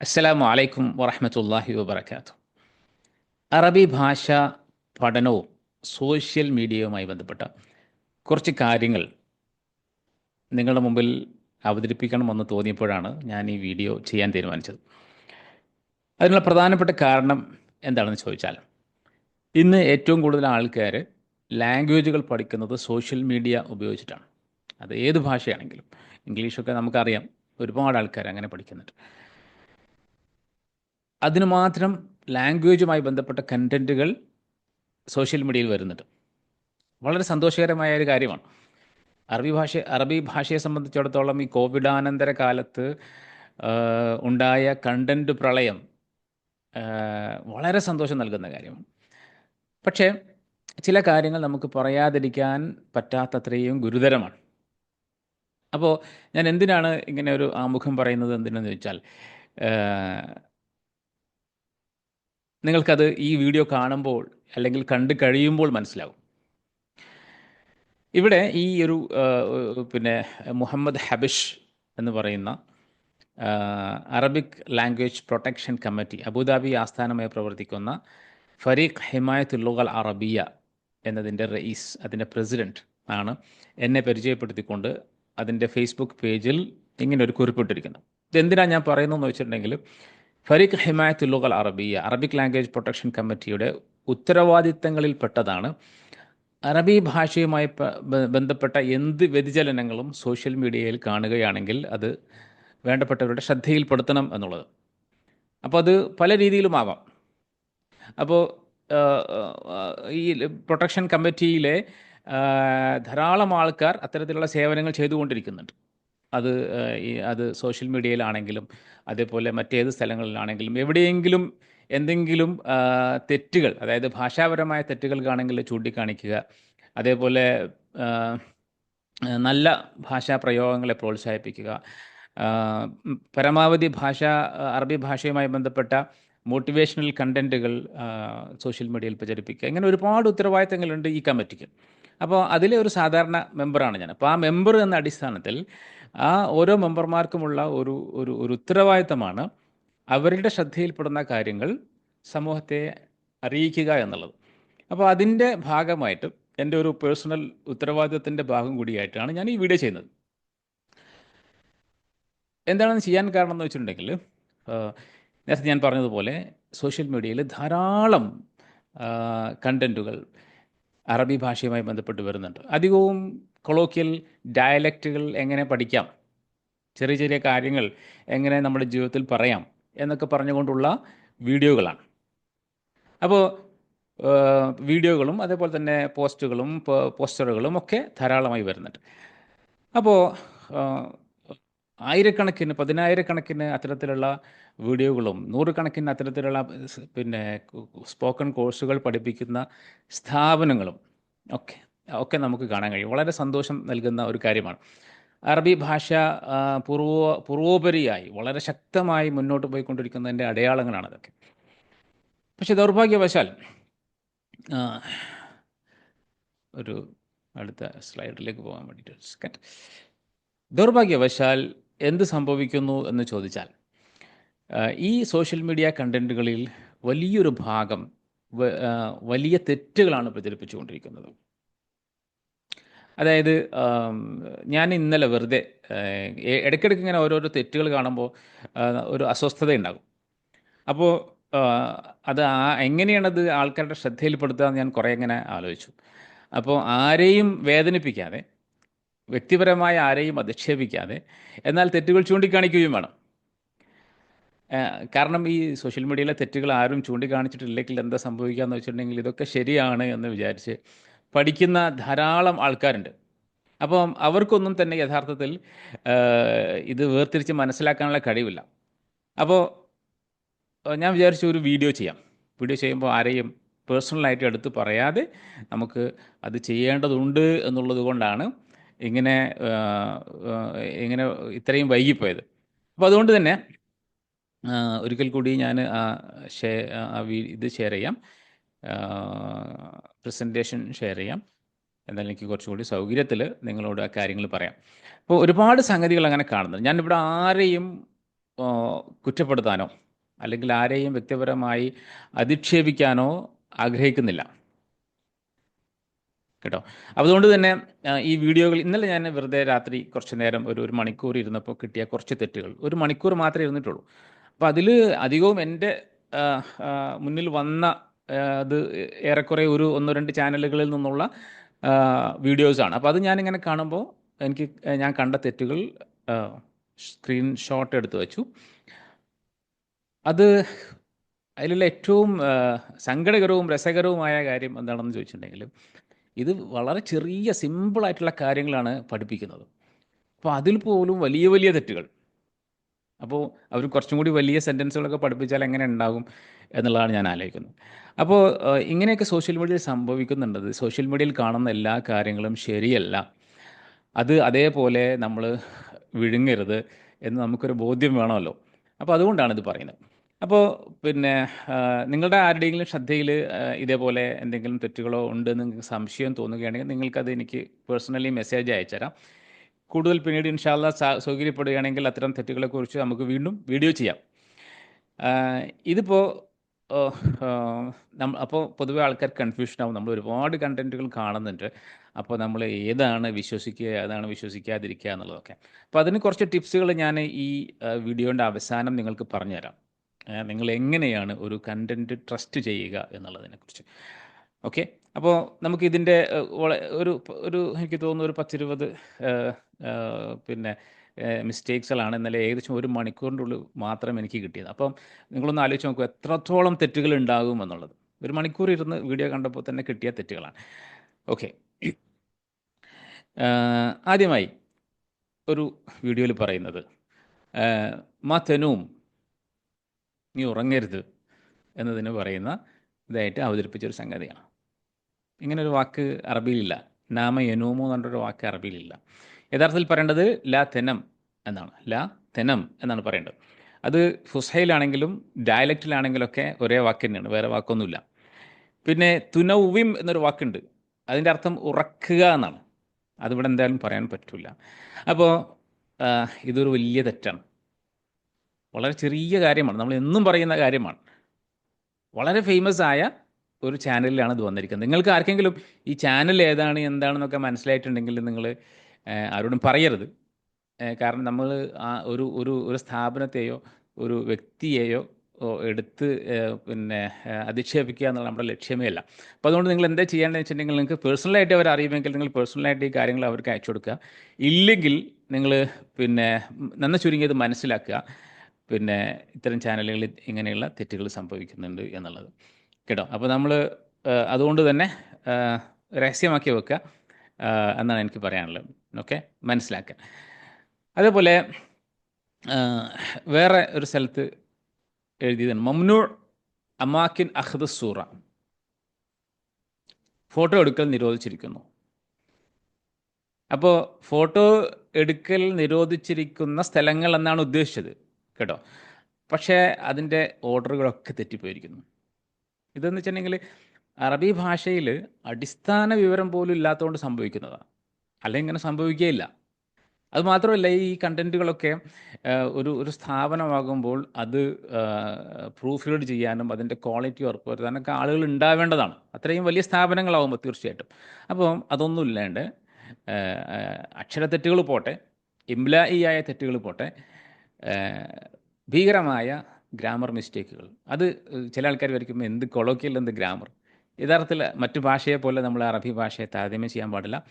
അസ്സലാമു അലൈക്കും വറഹമത്തല്ലാഹി വബർക്കാത്തു അറബി ഭാഷ പഠനവും സോഷ്യൽ മീഡിയയുമായി ബന്ധപ്പെട്ട കുറച്ച് കാര്യങ്ങൾ നിങ്ങളുടെ മുമ്പിൽ അവതരിപ്പിക്കണമെന്ന് തോന്നിയപ്പോഴാണ് ഞാൻ ഈ വീഡിയോ ചെയ്യാൻ തീരുമാനിച്ചത്. അതിനുള്ള പ്രധാനപ്പെട്ട കാരണം എന്താണെന്ന് ചോദിച്ചാൽ ഇന്ന് ഏറ്റവും കൂടുതൽ ആൾക്കാർ ലാംഗ്വേജുകൾ പഠിക്കുന്നത് സോഷ്യൽ മീഡിയ ഉപയോഗിച്ചിട്ടാണ്. അത് ഏത് ഭാഷയാണെങ്കിലും ഇംഗ്ലീഷൊക്കെ നമുക്കറിയാം. ഒരുപാട് ആൾക്കാർ അങ്ങനെ പഠിക്കുന്നുണ്ട്. അതിന് മാത്രം ലാംഗ്വേജുമായി ബന്ധപ്പെട്ട കണ്ടന്റുകൾ സോഷ്യൽ മീഡിയയിൽ വരുന്നുണ്ട്. വളരെ സന്തോഷകരമായ ഒരു കാര്യമാണ്. അറബി ഭാഷ അറബി ഭാഷയെ സംബന്ധിച്ചിടത്തോളം ഈ കോവിഡാനന്തര കാലത്ത് ഉണ്ടായ കണ്ടന്റ് പ്രളയം വളരെ സന്തോഷം നൽകുന്ന കാര്യമാണ്. പക്ഷേ ചില കാര്യങ്ങൾ നമുക്ക് പറയാതിരിക്കാൻ പറ്റാത്തത്രയും ഗുരുതരമാണ്. അപ്പോൾ ഞാൻ എന്തിനാണ് ഇങ്ങനെ ഒരു ആമുഖം പറയുന്നത് എന്തിനെന്ന് ചോദിച്ചാൽ നിങ്ങൾക്കത് ഈ വീഡിയോ കാണുമ്പോൾ അല്ലെങ്കിൽ കണ്ടു കഴിയുമ്പോൾ മനസ്സിലാവും. ഇവിടെ ഈ ഒരു പിന്നെ മുഹമ്മദ് ഹബിഷ് എന്ന് പറയുന്ന Arabic language protection committee Abu Dhabi ആസ്ഥാനമായി പ്രവർത്തിക്കുന്ന ഫരീഖ് ഹിമായത്തുല്ലുകൾ അറബിയ എന്നതിന്റെ റئീസ് അതിന്റെ പ്രസിഡന്റ് ആണ് എന്നെ പരിചയപ്പെടുത്തിക്കൊണ്ട് അതിന്റെ ഫേസ്ബുക്ക് പേജിൽ ഇങ്ങനെ ഒരു കുറിപ്പിട്ടിരിക്കുന്നത് ഇതെന്തിനാണ് ഞാൻ പറയുന്നതെന്ന് വെച്ചിട്ടുണ്ടെങ്കിൽ ഫരീഖ് ഹിമായത്ത് ഉള്ളുകൾ അറബിയ അറബിക് ലാംഗ്വേജ് പ്രൊട്ടക്ഷൻ കമ്മിറ്റിയുടെ ഉത്തരവാദിത്തങ്ങളിൽ പെട്ടതാണ്. അറബി ഭാഷയുമായി ബന്ധപ്പെട്ട എന്ത് വ്യതിചലനങ്ങളും സോഷ്യൽ മീഡിയയിൽ കാണുകയാണെങ്കിൽ അത് വേണ്ടപ്പെട്ടവരുടെ ശ്രദ്ധയിൽപ്പെടുത്തണം എന്നുള്ളത്. അപ്പോൾ അത് പല രീതിയിലുമാവാം അപ്പോൾ ഈ പ്രൊട്ടക്ഷൻ കമ്മിറ്റിയിലെ ധാരാളം ആൾക്കാർ അത്തരത്തിലുള്ള സേവനങ്ങൾ ചെയ്തുകൊണ്ടിരിക്കുന്നുണ്ട്. അത് അത് സോഷ്യൽ മീഡിയയിലാണെങ്കിലും അതേപോലെ മറ്റേത് സ്ഥലങ്ങളിലാണെങ്കിലും എവിടെയെങ്കിലും എന്തെങ്കിലും തെറ്റുകൾ അതായത് ഭാഷാപരമായ തെറ്റുകൾ തെറ്റുകൾക്കാണെങ്കിൽ ചൂണ്ടിക്കാണിക്കുക. അതേപോലെ നല്ല ഭാഷാ പ്രയോഗങ്ങളെ പ്രോത്സാഹിപ്പിക്കുക. പരമാവധി ഭാഷ അറബി ഭാഷയുമായി ബന്ധപ്പെട്ട മോട്ടിവേഷണൽ കണ്ടന്റുകൾ സോഷ്യൽ മീഡിയയിൽ പ്രചരിപ്പിക്കുക. ഇങ്ങനെ ഒരുപാട് ഉത്തരവാദിത്തങ്ങളുണ്ട് ഈ കമ്മിറ്റിക്ക്. അപ്പോൾ അതിലെ ഒരു സാധാരണ മെമ്പറാണ് ഞാൻ. അപ്പോൾ ആ മെമ്പർ എന്ന അടിസ്ഥാനത്തിൽ ആ ഓരോ മെമ്പർമാർക്കുമുള്ള ഒരു ഒരു ഒരു ഉത്തരവാദിത്തമാണ് അവരുടെ ശ്രദ്ധയിൽപ്പെടുന്ന കാര്യങ്ങൾ സമൂഹത്തെ അറിയിക്കുക എന്നുള്ളത്. അപ്പോൾ അതിന്റെ ഭാഗമായിട്ട് എന്റെ ഒരു പേഴ്സണൽ ഉത്തരവാദിത്തത്തിന്റെ ഭാഗം കൂടിയായിട്ടാണ് ഞാൻ ഈ വീഡിയോ ചെയ്യുന്നത്. എന്താണെന്ന് ചെയ്യാൻ കാരണം എന്ന് വെച്ചിട്ടുണ്ടെങ്കിൽ നേരത്തെ ഞാൻ പറഞ്ഞതുപോലെ സോഷ്യൽ മീഡിയയിൽ ധാരാളം കണ്ടന്റുകൾ അറബി ഭാഷയുമായി ബന്ധപ്പെട്ട് വരുന്നുണ്ട്. അധികവും കൊളോക്കിയൽ ഡയലക്റ്റുകൾ എങ്ങനെ പഠിക്കാം? ചെറിയ ചെറിയ കാര്യങ്ങൾ എങ്ങനെ നമ്മുടെ ജീവിതത്തിൽ പറയാം എന്നൊക്കെ പറഞ്ഞുകൊണ്ടുള്ള വീഡിയോകളാണ്. അപ്പോൾ വീഡിയോകളും അതേപോലെ തന്നെ പോസ്റ്റുകളും പോസ്റ്ററുകളും ഒക്കെ ധാരാളമായി വരുന്നുണ്ട്. അപ്പോൾ ആയിരക്കണക്കിന് പതിനായിരക്കണക്കിന് അത്തരത്തിലുള്ള വീഡിയോകളും നൂറുകണക്കിന് അത്തരത്തിലുള്ള പിന്നെ സ്പോക്കൺ കോഴ്സുകൾ പഠിപ്പിക്കുന്ന സ്ഥാപനങ്ങളും ഒക്കെ ഒക്കെ നമുക്ക് കാണാൻ കഴിയും. വളരെ സന്തോഷം നൽകുന്ന ഒരു കാര്യമാണ്. അറബി ഭാഷ പൂർവോ പൂർവ പൂർവോപരിയായി വളരെ ശക്തമായി മുന്നോട്ട് പോയിക്കൊണ്ടിരിക്കുന്നതിന്റെ അടയാളങ്ങളാണ് അതൊക്കെ പക്ഷെ ദൗർഭാഗ്യവശാൽ ഒരു അടുത്ത സ്ലൈഡിലേക്ക് പോകാൻ വേണ്ടിയിട്ട് സെക്കൻഡ് ദൗർഭാഗ്യവശാൽ എന്ത് സംഭവിക്കുന്നു എന്ന് ചോദിച്ചാൽ ഈ സോഷ്യൽ മീഡിയ കണ്ടന്റുകളിൽ വലിയൊരു ഭാഗം വലിയ തെറ്റുകളാണ് പ്രചരിപ്പിച്ചുകൊണ്ടിരിക്കുന്നത്. അതായത് ഞാൻ ഇന്നലെ വെറുതെ ഇടയ്ക്കിടയ്ക്ക് ഇങ്ങനെ ഓരോരോ തെറ്റുകൾ കാണുമ്പോൾ ഒരു അസ്വസ്ഥത ഉണ്ടാകും അപ്പോൾ അത് ആ എങ്ങനെയാണത് ആൾക്കാരുടെ ശ്രദ്ധയിൽപ്പെടുത്തുക എന്ന് ഞാൻ കുറേ ഇങ്ങനെ ആലോചിച്ചു. അപ്പോൾ ആരെയും വേദനിപ്പിക്കാതെ വ്യക്തിപരമായ ആരെയും അധിക്ഷേപിക്കാതെ എന്നാൽ തെറ്റുകൾ ചൂണ്ടിക്കാണിക്കുകയും വേണം. കാരണം ഈ സോഷ്യൽ മീഡിയയിലെ തെറ്റുകൾ ആരും ചൂണ്ടിക്കാണിച്ചിട്ടില്ലെങ്കിൽ എന്താ സംഭവിക്കുക എന്ന് വെച്ചിട്ടുണ്ടെങ്കിൽ ഇതൊക്കെ ശരിയാണ് എന്ന് വിചാരിച്ച് പഠിക്കുന്ന ധാരാളം ആൾക്കാരുണ്ട്. അപ്പം അവർക്കൊന്നും തന്നെ യഥാർത്ഥത്തിൽ ഇത് വേർതിരിച്ച് മനസ്സിലാക്കാനുള്ള കഴിവില്ല. അപ്പോൾ ഞാൻ വിചാരിച്ചു ഒരു വീഡിയോ ചെയ്യാം. വീഡിയോ ചെയ്യുമ്പോൾ ആരെയും പേഴ്സണലായിട്ട് എടുത്ത് പറയാതെ നമുക്ക് അത് ചെയ്യേണ്ടതുണ്ട് എന്നുള്ളത് കൊണ്ടാണ് ഇങ്ങനെ ഇങ്ങനെ ഇത്രയും വൈകിപ്പോയത്. അപ്പോൾ അതുകൊണ്ട് തന്നെ ഒരിക്കൽ കൂടി ഞാൻ ഇത് ഷെയർ ചെയ്യാം. പ്രസന്റേഷൻ ഷെയർ ചെയ്യാം. എന്നാലും എനിക്ക് കുറച്ചുകൂടി സൗകര്യത്തിൽ നിങ്ങളോട് ആ കാര്യങ്ങൾ പറയാം. അപ്പോൾ ഒരുപാട് സംഗതികൾ അങ്ങനെ കാണുന്നത് ഞാനിവിടെ ആരെയും കുറ്റപ്പെടുത്താനോ അല്ലെങ്കിൽ ആരെയും വ്യക്തിപരമായി അധിക്ഷേപിക്കാനോ ആഗ്രഹിക്കുന്നില്ല. കേട്ടോ? അതുകൊണ്ട് തന്നെ ഈ വീഡിയോകൾ ഇന്നലെ ഞാൻ വെറുതെ രാത്രി കുറച്ച് നേരം ഒരു ഒരു മണിക്കൂർ ഇരുന്നപ്പോൾ കിട്ടിയ കുറച്ച് തെറ്റുകൾ. ഒരു മണിക്കൂർ മാത്രമേ ഇരുന്നിട്ടുള്ളൂ. അപ്പോൾ അതിൽ അധികവും എന്റെ മുന്നിൽ വന്ന അത് ഏറെക്കുറെ ഒരു ഒന്നോ രണ്ട് ചാനലുകളിൽ നിന്നുള്ള വീഡിയോസ് വീഡിയോസാണ് അപ്പോൾ അത് ഞാനിങ്ങനെ കാണുമ്പോൾ എനിക്ക് ഞാൻ കണ്ട തെറ്റുകൾ സ്ക്രീൻഷോട്ട് എടുത്തു വച്ചു. അത് അതിലുള്ള ഏറ്റവും സങ്കടകരവും രസകരവുമായ കാര്യം എന്താണെന്ന് ചോദിച്ചിട്ടുണ്ടെങ്കിൽ ഇത് വളരെ ചെറിയ സിമ്പിളായിട്ടുള്ള കാര്യങ്ങളാണ് പഠിപ്പിക്കുന്നത്. അപ്പോൾ അതിൽ പോലും വലിയ വലിയ തെറ്റുകൾ. അപ്പോൾ അവർ കുറച്ചും കൂടി വലിയ സെന്റൻസുകളൊക്കെ പഠിപ്പിച്ചാൽ എങ്ങനെ ഉണ്ടാകും എന്നുള്ളതാണ് ഞാൻ ആലോചിക്കുന്നത്. അപ്പോൾ ഇങ്ങനെയൊക്കെ സോഷ്യൽ മീഡിയയിൽ സംഭവിക്കുന്നുണ്ടത് സോഷ്യൽ മീഡിയയിൽ കാണുന്ന എല്ലാ കാര്യങ്ങളും ശരിയല്ല. അത് അതേപോലെ നമ്മൾ വിഴുങ്ങരുത് എന്ന് നമുക്കൊരു ബോധ്യം വേണമല്ലോ. അപ്പോൾ അതുകൊണ്ടാണ് ഇത് പറയുന്നത്. അപ്പോൾ പിന്നെ നിങ്ങളുടെ ആരുടെയെങ്കിലും ശ്രദ്ധയിൽ ഇതേപോലെ എന്തെങ്കിലും തെറ്റുകളോ ഉണ്ട് എന്ന് നിങ്ങൾക്ക് സംശയം തോന്നുകയാണെങ്കിൽ നിങ്ങൾക്കത് എനിക്ക് പേഴ്സണലി മെസ്സേജ് അയച്ചുതരാം. കൂടുതൽ പിന്നീട് ഇൻഷാല്ല സൗകര്യപ്പെടുകയാണെങ്കിൽ അത്തരം തെറ്റുകളെക്കുറിച്ച് നമുക്ക് വീണ്ടും വീഡിയോ ചെയ്യാം. ഇതിപ്പോൾ അപ്പോൾ പൊതുവെ ആൾക്കാർ കൺഫ്യൂഷൻ ആവും. നമ്മൾ ഒരുപാട് കണ്ടന്റുകൾ കാണുന്നുണ്ട്. അപ്പോൾ നമ്മൾ ഏതാണ് വിശ്വസിക്കുക ഏതാണ് വിശ്വസിക്കാതിരിക്കുക എന്നുള്ളതൊക്കെ. അപ്പോൾ അതിന് കുറച്ച് ടിപ്സുകൾ ഞാൻ ഈ വീഡിയോന്റെ അവസാനം നിങ്ങൾക്ക് പറഞ്ഞുതരാം. നിങ്ങൾ എങ്ങനെയാണ് ഒരു കണ്ടന്റ് ട്രസ്റ്റ് ചെയ്യുക എന്നുള്ളതിനെക്കുറിച്ച്. ഓക്കെ? അപ്പോൾ നമുക്ക് ഇതിന്റെ ഒരു ഒരു എനിക്ക് തോന്നുന്നു ഒരു പത്തിരുപത് പിന്നെ മിസ്റ്റേക്സുകളാണ് ഇന്നലെ ഏകദേശം ഒരു മണിക്കൂറിന്റെ ഉള്ളിൽ മാത്രം എനിക്ക് കിട്ടിയത്. അപ്പം നിങ്ങളൊന്ന് ആലോചിച്ച് നോക്കൂ എത്രത്തോളം തെറ്റുകൾ ഉണ്ടാകും എന്നുള്ളത്. ഒരു മണിക്കൂർ ഇരുന്ന് വീഡിയോ കണ്ടപ്പോൾ തന്നെ കിട്ടിയ തെറ്റുകളാണ്. ഓക്കെ. ആദ്യമായി ഒരു വീഡിയോയിൽ പറയുന്നത് മാ തെനൂം നീ ഉറങ്ങരുത് എന്നതിന് പറയുന്ന ഇതായിട്ട് അവതരിപ്പിച്ചൊരു സംഗതിയാണ്. ഇങ്ങനെ ഒരു വാക്ക് അറബിയിലില്ല. നാമ യനൂമോ എന്ന് പറഞ്ഞൊരു വാക്ക് അറബിയിലില്ല. യഥാർത്ഥത്തിൽ പറയേണ്ടത് ലാ തെനം എന്നാണ്. ലാ തെനം എന്നാണ് പറയേണ്ടത്. അത് ഫുസൈലാണെങ്കിലും ഡയലക്റ്റിലാണെങ്കിലൊക്കെ ഒരേ വാക്ക് തന്നെയാണ്. വേറെ വാക്കൊന്നുമില്ല. പിന്നെ തുനൌവിം എന്നൊരു വാക്കുണ്ട്. അതിന്റെ അർത്ഥം ഉറക്കുക എന്നാണ്. അതിവിടെ എന്തായാലും പറയാൻ പറ്റില്ല അപ്പോൾ ഇതൊരു വലിയ തെറ്റാണ്. വളരെ ചെറിയ കാര്യമാണ്. നമ്മൾ എന്നും പറയുന്ന കാര്യമാണ്. വളരെ ഫേമസ് ആയ ഒരു ചാനലിലാണ് ഇത് വന്നിരിക്കുന്നത്. നിങ്ങൾക്ക് ആർക്കെങ്കിലും ഈ ചാനൽ ഏതാണ് എന്താണെന്നൊക്കെ മനസ്സിലായിട്ടുണ്ടെങ്കിൽ നിങ്ങൾ ആരോടും പറയരുത്. കാരണം നമ്മൾ ആ ഒരു ഒരു ഒരു സ്ഥാപനത്തെയോ ഒരു വ്യക്തിയെയോ എടുത്ത് പിന്നെ അധിക്ഷേപിക്കുക എന്നുള്ള നമ്മുടെ ലക്ഷ്യമേ അല്ല. അപ്പോൾ അതുകൊണ്ട് നിങ്ങൾ എന്താ ചെയ്യേണ്ടതെന്ന് വെച്ചിട്ടുണ്ടെങ്കിൽ നിങ്ങൾക്ക് പേഴ്സണലായിട്ട് അവർ അറിയുമെങ്കിൽ നിങ്ങൾ പേഴ്സണലായിട്ട് ഈ കാര്യങ്ങൾ അവർക്ക് അയച്ചു കൊടുക്കുക. ഇല്ലെങ്കിൽ നിങ്ങൾ പിന്നെ നന്ന ചുരുങ്ങിയത് മനസ്സിലാക്കുക. പിന്നെ ഇത്തരം ചാനലുകളിൽ ഇങ്ങനെയുള്ള തെറ്റുകൾ സംഭവിക്കുന്നുണ്ട് എന്നുള്ളത്. കേട്ടോ. അപ്പോൾ നമ്മൾ അതുകൊണ്ട് തന്നെ രഹസ്യമാക്കി വെക്കുക എന്നാണ് എനിക്ക് പറയാനുള്ളത്. ഓക്കെ? മനസ്സിലാക്കുക അതേപോലെ വേറെ ഒരു സ്ഥലത്ത് എഴുതിയതാണ്. മംനൂർ അമാക്കിൻ അഹദ് സൂറ. ഫോട്ടോ എടുക്കൽ നിരോധിച്ചിരിക്കുന്നു. അപ്പോൾ ഫോട്ടോ എടുക്കൽ നിരോധിച്ചിരിക്കുന്ന സ്ഥലങ്ങൾ എന്നാണ് ഉദ്ദേശിച്ചത്. കേട്ടോ? പക്ഷേ അതിന്റെ ഓർഡറുകളൊക്കെ തെറ്റിപ്പോയിരിക്കുന്നു. ഇതെന്ന് വെച്ചിട്ടുണ്ടെങ്കിൽ അറബി ഭാഷയിൽ അടിസ്ഥാന വിവരം പോലും ഇല്ലാത്തതുകൊണ്ട് സംഭവിക്കുന്നതാണ് അല്ലെങ്കിൽ ഇങ്ങനെ സംഭവിക്കുകയില്ല അത് മാത്രമല്ല ഈ കണ്ടന്റുകളൊക്കെ ഒരു ഒരു സ്ഥാപനമാകുമ്പോൾ അത് പ്രൂഫ് റീഡ് ചെയ്യാനും അതിന്റെ ക്വാളിറ്റി ഉറപ്പ് വരുത്താനൊക്കെ ആളുകൾ ഉണ്ടാവേണ്ടതാണ്. അത്രയും വലിയ സ്ഥാപനങ്ങളാകുമ്പോൾ തീർച്ചയായിട്ടും. അപ്പോൾ അതൊന്നും ഇല്ലാണ്ട് അക്ഷരത്തെറ്റുകൾ പോട്ടെ ഇംലായിയായ തെറ്റുകൾ പോട്ടെ ഭീകരമായ ഗ്രാമർ മിസ്റ്റേക്കുകൾ. അത് ചില ആൾക്കാർ വരയ്ക്കുമ്പോൾ എന്ത് കൊളോക്കിയൽ എന്ത് ഗ്രാമർ. യഥാർത്ഥത്തിൽ മറ്റു ഭാഷയെ പോലെ നമ്മൾ അറബി ഭാഷയെ താരതമ്യം ചെയ്യാൻ പാടില്ല.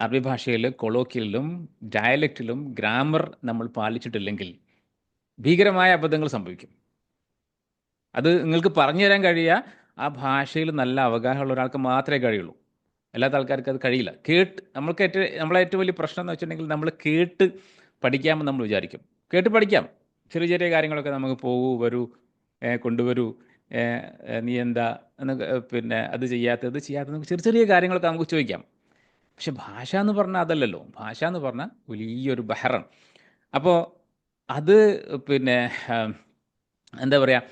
അറബി ഭാഷയിൽ കൊളോക്കിയലിലും ഡയലക്റ്റിലും ഗ്രാമർ നമ്മൾ പാലിച്ചിട്ടില്ലെങ്കിൽ ഭീകരമായ അബദ്ധങ്ങൾ സംഭവിക്കും. അത് നിങ്ങൾക്ക് പറഞ്ഞു തരാൻ കഴിയുക ആ ഭാഷയിൽ നല്ല അവഗാഹമുള്ള ഒരാൾക്ക് മാത്രമേ കഴിയുള്ളൂ. അല്ലാത്ത ആൾക്കാർക്ക് അത് കഴിയില്ല. കേട്ട് നമ്മൾക്ക് ഏറ്റവും നമ്മളെ ഏറ്റവും വലിയ പ്രശ്നം എന്ന് വെച്ചിട്ടുണ്ടെങ്കിൽ നമ്മൾ കേട്ട് പഠിക്കാമെന്ന് നമ്മൾ വിചാരിക്കും. കേട്ട് പഠിക്കാം. ചെറിയ ചെറിയ കാര്യങ്ങളൊക്കെ നമുക്ക് പോകൂ വരൂ കൊണ്ടുവരൂ നീ എന്താ എന്നൊക്കെ പിന്നെ അത് ചെയ്യാത്തത് നമുക്ക് ചെറിയ ചെറിയ കാര്യങ്ങളൊക്കെ നമുക്ക് ചോദിക്കാം. പക്ഷെ ഭാഷ എന്ന് പറഞ്ഞാൽ അതല്ലല്ലോ. ഭാഷ എന്ന് പറഞ്ഞാൽ വലിയൊരു ബഹറാണ് അപ്പോൾ അത് പിന്നെ എന്താ പറയുക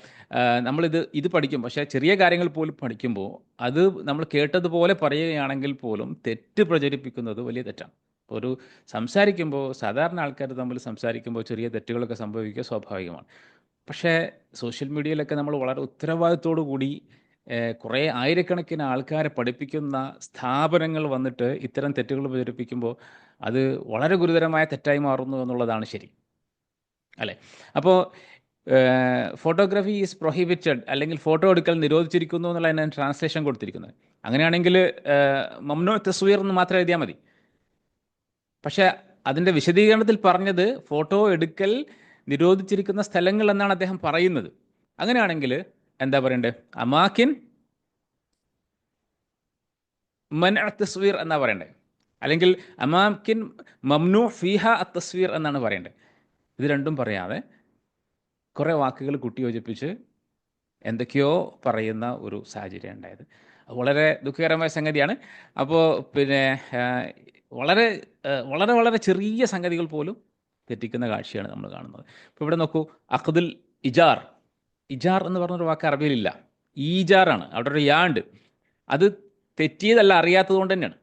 നമ്മളിത് ഇത് പഠിക്കും. പക്ഷേ ചെറിയ കാര്യങ്ങൾ പോലും പഠിക്കുമ്പോൾ അത് നമ്മൾ കേട്ടതുപോലെ പറയുകയാണെങ്കിൽ പോലും തെറ്റ് പ്രചരിപ്പിക്കുന്നത് വലിയ തെറ്റാണ്. ഒരു സംസാരിക്കുമ്പോൾ സാധാരണ ആൾക്കാർ തമ്മിൽ സംസാരിക്കുമ്പോൾ ചെറിയ തെറ്റുകളൊക്കെ സംഭവിക്കുക സ്വാഭാവികമാണ്. പക്ഷേ സോഷ്യൽ മീഡിയയിലൊക്കെ നമ്മൾ വളരെ ഉത്തരവാദിത്തോടു കൂടി കുറേ ആയിരക്കണക്കിന് ആൾക്കാരെ പഠിപ്പിക്കുന്ന സ്ഥാപനങ്ങൾ വന്നിട്ട് ഇത്തരം തെറ്റുകൾ പ്രചരിപ്പിക്കുമ്പോൾ അത് വളരെ ഗുരുതരമായ തെറ്റായി മാറുന്നു എന്നുള്ളതാണ് ശരി. അല്ലേ? അപ്പോൾ ഫോട്ടോഗ്രാഫി ഈസ് പ്രൊഹിബിറ്റഡ് അല്ലെങ്കിൽ ഫോട്ടോ എടുക്കൽ നിരോധിച്ചിരിക്കുന്നു എന്നുള്ള ഞാൻ ട്രാൻസ്ലേഷൻ കൊടുത്തിരിക്കുന്നത്. അങ്ങനെയാണെങ്കിൽ മംനോ തസ്വീർ എന്ന് മാത്രം എഴുതിയാൽ മതി. പക്ഷേ അതിന്റെ വിശദീകരണത്തിൽ പറഞ്ഞത് ഫോട്ടോ എടുക്കൽ നിരോധിച്ചിരിക്കുന്ന സ്ഥലങ്ങൾ എന്നാണ് അദ്ദേഹം പറയുന്നത്. അങ്ങനെയാണെങ്കിൽ എന്താ പറയണ്ടേ? അമാക്കിൻ മൻ തസ്വീർ എന്നാ പറയണ്ടേ? അല്ലെങ്കിൽ അമാക്കിൻ മംനു ഫിഹ തസ്വീർ എന്നാണ് പറയേണ്ടത് ഇത് രണ്ടും പറയാതെ കുറേ വാക്കുകൾ കുട്ടിയോജിപ്പിച്ച് എന്തൊക്കെയോ പറയുന്ന ഒരു സാഹചര്യം ഉണ്ടായത്. വളരെ ദുഃഖകരമായ സംഗതിയാണ്. അപ്പോൾ പിന്നെ വളരെ വളരെ വളരെ ചെറിയ സംഗതികൾ പോലും തെറ്റിക്കുന്ന കാഴ്ചയാണ് നമ്മൾ കാണുന്നത്. ഇപ്പോൾ ഇവിടെ നോക്കൂ അഖദുൽ ഇജാർ. ഇജാർ എന്ന് പറഞ്ഞൊരു വാക്ക് അറബിയിലില്ല. ഈജാറാണ്. അവിടെ ഒരു യാണ്ട് അത് തെറ്റിയതല്ല അറിയാത്തത് കൊണ്ട് തന്നെയാണ്.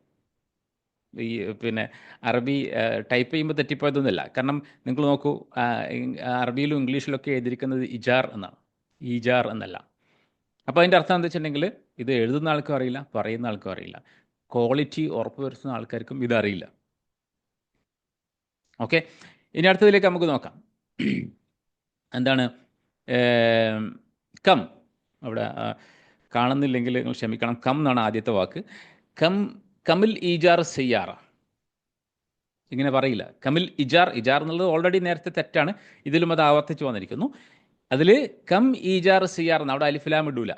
ഈ പിന്നെ അറബി ടൈപ്പ് ചെയ്യുമ്പോൾ തെറ്റിപ്പോയതൊന്നുമില്ല. കാരണം നിങ്ങൾ നോക്കൂ അറബിയിലും ഇംഗ്ലീഷിലൊക്കെ എഴുതിയിരിക്കുന്നത് ഇജാർ എന്നാണ്. ഈജാർ എന്നല്ല. അപ്പോൾ അതിന്റെ അർത്ഥം എന്താ വെച്ചിട്ടുണ്ടെങ്കിൽ ഇത് എഴുതുന്ന ആൾക്കും അറിയില്ല പറയുന്ന ആൾക്കും അറിയില്ല. ക്വാളിറ്റി ഉറപ്പുവരുത്തുന്ന ആൾക്കാർക്കും ഇതറിയില്ല. ഓക്കെ ഇനി അടുത്തതിലേക്ക് നമുക്ക് നോക്കാം. എന്താണ്? കം. അവിടെ കാണുന്നില്ലെങ്കിൽ നിങ്ങൾ ക്ഷമിക്കണം. കം എന്നാണ് ആദ്യത്തെ വാക്ക്. കം കമിൽ ഇജാർ സെയ്യാറ. ഇങ്ങനെ പറയില്ല. കമിൽ ഇജാർ ഇജാർ എന്നുള്ളത് ഓൾറെഡി നേരത്തെ തെറ്റാണ്. ഇതിലും അത് ആവർത്തിച്ച് വന്നിരിക്കുന്നു. അതിൽ കം ഇജാർ സിയാർ എന്ന് അവിടെ അലിഫിലാം ഇടൂല.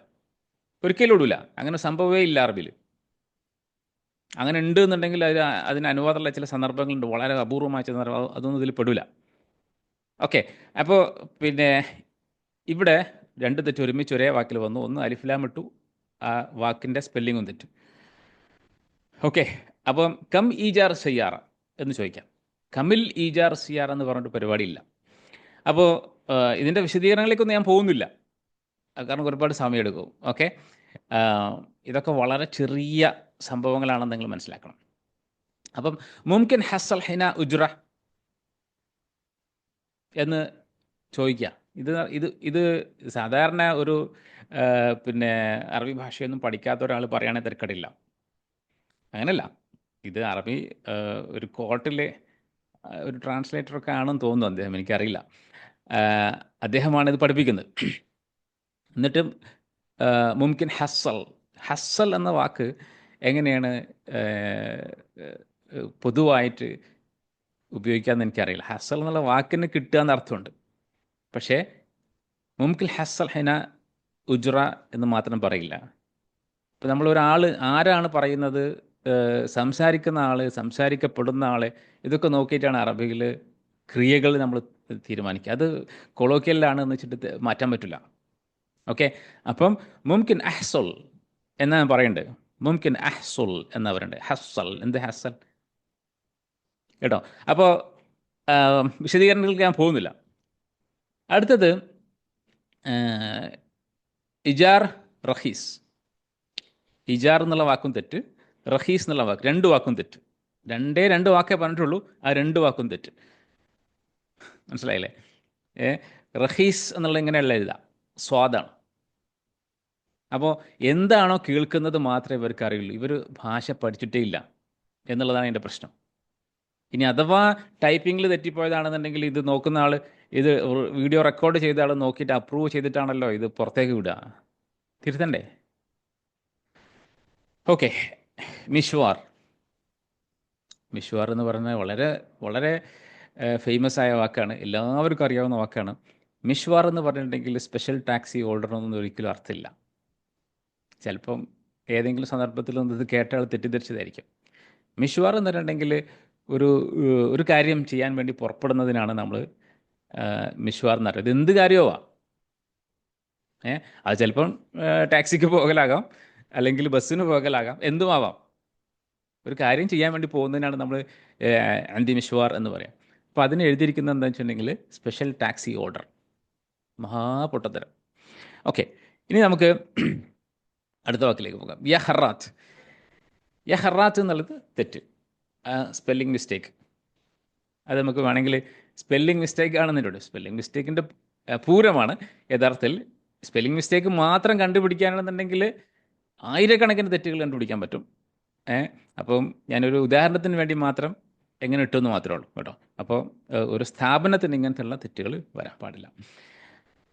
ഒരിക്കലും ഇടൂല. അങ്ങനെ സംഭവമേ ഇല്ല അറബിൽ അങ്ങനെ ഉണ്ട് എന്നുണ്ടെങ്കിൽ അതിന് അതിന് അനുവാദമുള്ള ചില സന്ദർഭങ്ങളുണ്ട്. വളരെ അപൂർവമായ ചില സന്ദർഭം അതൊന്നും ഇതിൽ പെടില്ല ഓക്കെ. അപ്പോൾ പിന്നെ ഇവിടെ രണ്ട് തെറ്റ് ഒരുമിച്ച് ഒരേ വാക്കിൽ വന്നു. ഒന്ന് അലിഫിലാം ഇട്ടു ആ വാക്കിന്റെ സ്പെല്ലിങ്ങും തെറ്റും. ഓക്കെ. അപ്പം കം ഈജാർ സിയാറ എന്ന് ചോദിക്കാം. കമിൽ ഈജാർ സിയാർ എന്ന് പറഞ്ഞിട്ട് പരിപാടിയില്ല. അപ്പോൾ ഇതിന്റെ വിശദീകരണങ്ങളിലേക്കൊന്നും ഞാൻ പോകുന്നില്ല. കാരണം ഒരുപാട് സമയമെടുക്കും. ഓക്കെ. ഇതൊക്കെ വളരെ ചെറിയ സംഭവങ്ങളാണെന്ന് നിങ്ങൾ മനസ്സിലാക്കണം. അപ്പം മുംകിൻ ഹസൽ ഹിന ഉജ്റ എന്ന് ചോദിക്കുക. ഇത് ഇത് ഇത് സാധാരണ ഒരു പിന്നെ അറബി ഭാഷയൊന്നും പഠിക്കാത്ത ഒരാൾ പറയുകയാണെങ്കിൽ തിരക്കടില്ല. അങ്ങനല്ല. ഇത് അറബി ഒരു കോർട്ടിലെ ഒരു ട്രാൻസ്ലേറ്ററൊക്കെ ആണെന്ന് തോന്നുന്നു അദ്ദേഹം. എനിക്കറിയില്ല. അദ്ദേഹമാണ് ഇത് പഠിപ്പിക്കുന്നത്. എന്നിട്ട് മുംകിൻ ഹസ്സൽ. ഹസ്സൽ എന്ന വാക്ക് എങ്ങനെയാണ് പൊതുവായിട്ട് ഉപയോഗിക്കാമെന്ന് എനിക്കറിയില്ല. ഹസ്സൽ എന്നുള്ള വാക്കിന് കിട്ടുക എന്ന അർത്ഥമുണ്ട്. പക്ഷേ മുംകിൽ ഹസ്സൽ ഹെന ഉജ്റ എന്ന് മാത്രം പറയില്ല. ഇപ്പം നമ്മളൊരാൾ ആരാണ് പറയുന്നത്? സംസാരിക്കുന്ന ആൾ സംസാരിക്കപ്പെടുന്ന ആൾ ഇതൊക്കെ നോക്കിയിട്ടാണ് അറബിയിൽ ക്രിയകൾ നമ്മൾ തീരുമാനിക്കുക. അത് കൊളോക്കിയലാണ് എന്ന് വെച്ചിട്ട് മാറ്റാൻ പറ്റില്ല. ഓക്കെ അപ്പം മുംകിൻ അഹ്സുൽ എന്നാണ് പറയണ്ടത് മുംകിൻ അഹ്സുൽ എന്നവരുണ്ട് ഹസ്സൽ. എന്ത് ഹസ്സൽ? കേട്ടോ? അപ്പോൾ വിശദീകരണങ്ങൾക്ക് ഞാൻ പോകുന്നില്ല. അടുത്തത് ഇജാർ റഹീസ്. ഇജാർ എന്നുള്ള വാക്കും തെറ്റ് റഹീസ് എന്നുള്ള വാക്ക് രണ്ട് വാക്കും തെറ്റ്. രണ്ടേ രണ്ട് വാക്കേ പറഞ്ഞിട്ടുള്ളൂ ആ രണ്ട് വാക്കും തെറ്റ്. മനസ്സിലായില്ലേ? ഏ റഹീസ് എന്നുള്ള ഇങ്ങനെയുള്ള എഴുതാം. സ്വാദാണ്. അപ്പോൾ എന്താണോ കേൾക്കുന്നത് മാത്രമേ ഇവർക്ക് അറിയുള്ളൂ. ഇവർ ഭാഷ പഠിച്ചിട്ടേ ഇല്ല എന്നുള്ളതാണ് എന്റെ പ്രശ്നം. ഇനി അഥവാ ടൈപ്പിങ്ങിൽ തെറ്റിപ്പോയതാണെന്നുണ്ടെങ്കിൽ ഇത് നോക്കുന്ന ആൾ ഇത് വീഡിയോ റെക്കോർഡ് ചെയ്ത ആൾ നോക്കിയിട്ട് അപ്രൂവ് ചെയ്തിട്ടാണല്ലോ ഇത് പുറത്തേക്ക് വിടുക. തിരുത്തണ്ടേ? ഓക്കെ. മിഷ്വാർ. മിഷ്വാർ എന്ന് പറഞ്ഞാൽ വളരെ വളരെ ഫേമസ് ആയ വാക്കാണ്. എല്ലാവർക്കും അറിയാവുന്ന വാക്കാണ്. മിഷ്വാർ എന്ന് പറഞ്ഞിട്ടുണ്ടെങ്കിൽ സ്പെഷ്യൽ ടാക്സി ഓർഡർ ഒന്നും ഒരിക്കലും അർത്ഥമില്ല. ചിലപ്പം ഏതെങ്കിലും സന്ദർഭത്തിൽ ഇത് കേട്ടയാൾ തെറ്റിദ്ധരിച്ചതായിരിക്കും. മിഷ്വാർ എന്ന് പറഞ്ഞിട്ടുണ്ടെങ്കിൽ ഒരു ഒരു കാര്യം ചെയ്യാൻ വേണ്ടി പുറപ്പെടുന്നതിനാണ് നമ്മൾ മിഷ്വാർ എന്ന് പറയുന്നത്. എന്ത് കാര്യമാവാം ഏ അത് ചിലപ്പം ടാക്സിക്ക് പോകലാകാം അല്ലെങ്കിൽ ബസ്സിന് പോകലാകാം എന്തുമാവാം. ഒരു കാര്യം ചെയ്യാൻ വേണ്ടി പോകുന്നതിനാണ് നമ്മൾ അന്തി മിഷ്വാർ എന്ന് പറയാം. അപ്പോൾ അതിന് എഴുതിയിരിക്കുന്നത് എന്താണെന്ന് വെച്ചിട്ടുണ്ടെങ്കിൽ സ്പെഷ്യൽ ടാക്സി ഓർഡർ മഹാപൊട്ടത്തരം. ഓക്കെ ഇനി നമുക്ക് അടുത്ത വാക്കിലേക്ക് പോകാം. യ ഹറാത്ത് യ ഹറാത്ത് എന്നുള്ളത് തെറ്റ്. സ്പെല്ലിംഗ് മിസ്റ്റേക്ക് അത് നമുക്ക് വേണമെങ്കിൽ സ്പെല്ലിംഗ് മിസ്റ്റേക്ക് ആണെന്നുണ്ട് സ്പെല്ലിംഗ് മിസ്റ്റേക്കിന്റെ പൂരമാണ് യഥാർത്ഥത്തിൽ സ്പെല്ലിംഗ് മിസ്റ്റേക്ക് മാത്രം കണ്ടുപിടിക്കാനാണെന്നുണ്ടെങ്കിൽ ആയിരക്കണക്കിന് തെറ്റുകൾ കണ്ടുപിടിക്കാൻ പറ്റും. ഏഹ് അപ്പം ഞാനൊരു ഉദാഹരണത്തിന് വേണ്ടി മാത്രം എങ്ങനെ ഇട്ടെന്ന് മാത്രമേ ഉള്ളൂ കേട്ടോ. അപ്പോൾ ഒരു സ്ഥാപനത്തിന് ഇങ്ങനത്തെയുള്ള തെറ്റുകൾ വരാൻ പാടില്ല.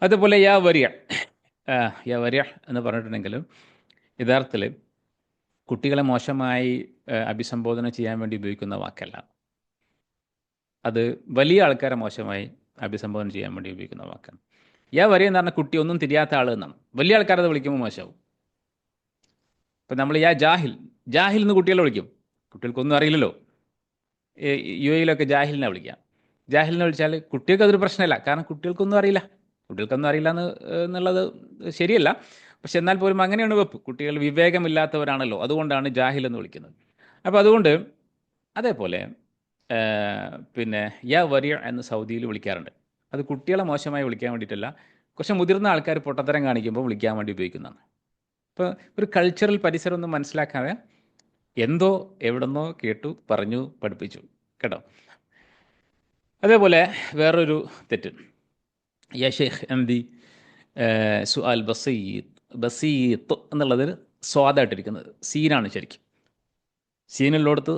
അതുപോലെ യാ വരിയ. യാ വരിയ എന്ന് പറഞ്ഞിട്ടുണ്ടെങ്കിലും യഥാർത്ഥത്തിൽ കുട്ടികളെ മോശമായി അഭിസംബോധന ചെയ്യാൻ വേണ്ടി ഉപയോഗിക്കുന്ന വാക്കല്ല. അത് വലിയ ആൾക്കാരെ മോശമായി അഭിസംബോധന ചെയ്യാൻ വേണ്ടി ഉപയോഗിക്കുന്ന വാക്കാണ്. യാ വരിയ എന്ന് പറഞ്ഞാൽ കുട്ടി ഒന്നും തിരിയാത്ത ആൾ എന്നാണ്. വലിയ ആൾക്കാരത് വിളിക്കുമ്പോൾ മോശമാവും. ഇപ്പം നമ്മൾ യാ ജാഹിൽ ജാഹിൽ എന്ന് കുട്ടികളെ വിളിക്കും. കുട്ടികൾക്കൊന്നും അറിയില്ലല്ലോ. യു എയിലൊക്കെ ജാഹിലിനെ വിളിക്കാം. ജാഹിലിനെ വിളിച്ചാൽ കുട്ടികൾക്ക് അതൊരു പ്രശ്നമല്ല. കാരണം കുട്ടികൾക്കൊന്നും അറിയില്ല. കുട്ടികൾക്കൊന്നും അറിയില്ല എന്ന് എന്നുള്ളത് ശരിയല്ല. പക്ഷെ എന്നാൽ പോലും അങ്ങനെയാണ് വെപ്പ്. കുട്ടികൾ വിവേകമില്ലാത്തവരാണല്ലോ. അതുകൊണ്ടാണ് ജാഹിൽ എന്ന് വിളിക്കുന്നത്. അപ്പോൾ അതുകൊണ്ട് അതേപോലെ പിന്നെ യാ വരിയ എന്ന് സൗദിയിൽ വിളിക്കാറുണ്ട്. അത് കുട്ടികളെ മോശമായി വിളിക്കാൻ വേണ്ടിയിട്ടല്ല കുറച്ച് മുതിർന്ന ആൾക്കാർ പൊട്ടത്തരം കാണിക്കുമ്പോൾ വിളിക്കാൻ വേണ്ടി ഉപയോഗിക്കുന്നതാണ്. അപ്പോൾ ഒരു കൾച്ചറൽ പരിസരം ഒന്നും മനസ്സിലാക്കാതെ എന്തോ എവിടെന്നോ കേട്ടു പറഞ്ഞു പഠിപ്പിച്ചു. കേട്ടോ? അതേപോലെ വേറൊരു തെറ്റ്. യാ شيخ എം ദി സുഅൽ ബസീത്ത് എന്നുള്ളതിൽ സ്വാദായിട്ടിരിക്കുന്നത്. സീനാണ് ശരിക്കും. സീനുള്ളിടത്ത്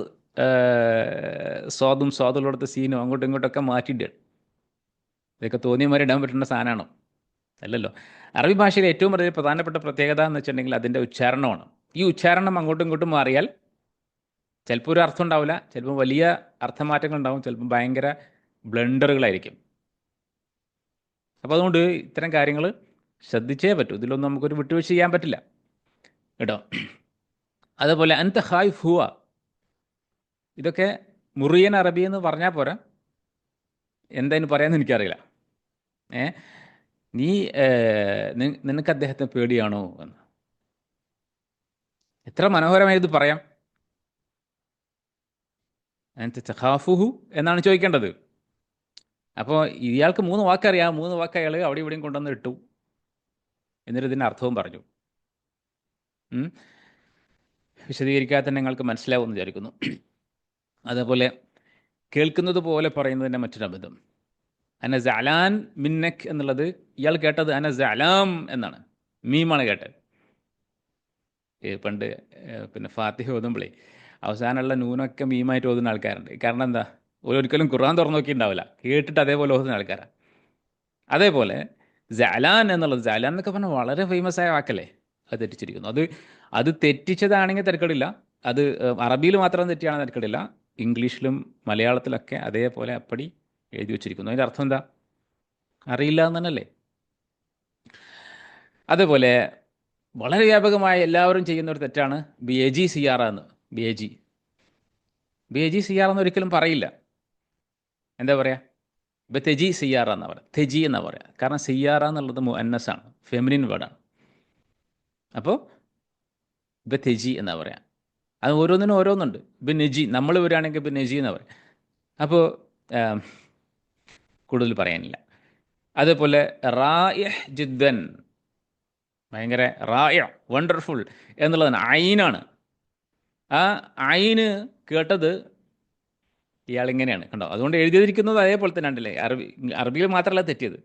സ്വാദും സ്വാദുള്ളടത്ത് സീനും അങ്ങോട്ടും ഇങ്ങോട്ടൊക്കെ മാറ്റിയിട്ടാണ് ഇതൊക്കെ തോന്നിയമാരെ ഇടാൻ പറ്റുന്ന സാധനമാണോ? അല്ലല്ലോ. അറബി ഭാഷയിലെ ഏറ്റവും വലിയ പ്രധാനപ്പെട്ട പ്രത്യേകത എന്ന് വെച്ചിട്ടുണ്ടെങ്കിൽ അതിന്റെ ഉച്ചാരണമാണ്. ഈ ഉച്ചാരണം അങ്ങോട്ടും ഇങ്ങോട്ടും മാറിയാൽ ചിലപ്പോൾ ഒരു അർത്ഥം ഉണ്ടാവില്ല ചിലപ്പോൾ വലിയ അർത്ഥമാറ്റങ്ങൾ ഉണ്ടാവും ചിലപ്പോൾ ഭയങ്കര ബ്ലണ്ടറുകളായിരിക്കും അപ്പോൾ അതുകൊണ്ട് ഇത്തരം കാര്യങ്ങൾ ശ്രദ്ധിച്ചേ പറ്റൂ. ഇതിലൊന്നും നമുക്കൊരു വിട്ടുവീഴ്ച ചെയ്യാൻ പറ്റില്ല. കേട്ടോ? അതേപോലെ അൻത ഹായ് ഹുവ. ഇതൊക്കെ മുറിയൻ അറബി എന്ന് പറഞ്ഞാൽ പോരാ. എന്തായാലും പറയാമെന്ന് എനിക്കറിയില്ല. ഏ? നീ നിനക്ക് അദ്ദേഹത്തെ പേടിയാണോ എന്ന്. എത്ര മനോഹരമായി ഇത് പറയാം. അൻത ചഹാഫുഹു എന്നാണ് ചോദിക്കേണ്ടത്. അപ്പോൾ ഇയാൾക്ക് മൂന്ന് വാക്കറിയാം. മൂന്ന് വാക്ക് അയാൾ അവിടെ ഇവിടെയും കൊണ്ടുവന്ന് ഇട്ടു. എന്നിട്ട് ഇതിന്റെ അർത്ഥവും പറഞ്ഞു. വിശദീകരിക്കാതെ തന്നെ നിങ്ങൾക്ക് മനസ്സിലാവുമെന്ന് വിചാരിക്കുന്നു. അതേപോലെ കേൾക്കുന്നത് പോലെ പറയുന്നതിന്റെ മറ്റൊരു അബദ്ധം. അന ജലാൻ മിന്നക് എന്നുള്ളത് ഇയാൾ കേട്ടത് അന ജലാം എന്നാണ്. മീമാണ് കേട്ടത്. പണ്ട് പിന്നെ ഫാത്തിഹ ഓതുമ്പളേ അവസാനമുള്ള നൂനൊക്കെ മീമായിട്ട് ഓതുന്ന ആൾക്കാരുണ്ട്. കാരണം എന്താ? ഒരിക്കലും ഖുർആൻ തുറന്നു നോക്കിയിട്ടുണ്ടാവില്ല കേട്ടിട്ട് അതേപോലെ ഓതുന്ന ആൾക്കാരാണ് അതേപോലെ ജലാൻ എന്നുള്ളത് ജലാൻ എന്നൊക്കെ പറഞ്ഞാൽ വളരെ ഫേമസ് ആയ വാക്കല്ലേ? അത് തെറ്റിച്ചിരിക്കുന്നു. അത് അത് തെറ്റിച്ചതാണെങ്കിൽ തിരക്കടില്ല. അത് അറബിയിൽ മാത്രം തെറ്റിയാണെന്ന് തിരക്കടില്ല. ഇംഗ്ലീഷിലും മലയാളത്തിലൊക്കെ അതേപോലെ അപ്പടി എഴുതി വെച്ചിരിക്കുന്നു. അതിന്റെ അർത്ഥം എന്താ? അറിയില്ല എന്ന് അതേപോലെ വളരെ വ്യാപകമായ എല്ലാവരും ചെയ്യുന്ന ഒരു തെറ്റാണ് B A G C R എന്ന് B A G. B A G C R എന്ന് ഒരിക്കലും പറയില്ല. എന്താ പറയുക ഇപ്പം തെജി സിയാറ എന്നാ പറയുക തെജി എന്നാ പറയുക കാരണം സിയാറ എന്നുള്ളത് മുഅന്നസ് ആണ്. ഫെമിനിൻ വേർഡാണ് അപ്പോൾ ഇപ്പം തെജി എന്നാ പറയാം. അത് ഓരോന്നിനും ഓരോന്നുണ്ട്. ഇപ്പം നെജി നമ്മൾ വരികയാണെങ്കിൽ ഇപ്പം നെജി എന്നാ പറയുക അപ്പോൾ കൂടുതൽ പറയാനില്ല. അതേപോലെ റായഹ് ജിദ്ദൻ. ഭയങ്കര റായ വണ്ടർഫുൾ എന്നുള്ളതാണ്. ഐനാണ്. ആ ഐന് കേട്ടത് ഇയാൾ ഇങ്ങനെയാണ് കണ്ടോ? അതുകൊണ്ട് എഴുതിയിരിക്കുന്നത് അതേപോലെ തന്നെ ഉണ്ടല്ലേ അറബി അറബിയിൽ മാത്രമല്ല തെറ്റിയത്.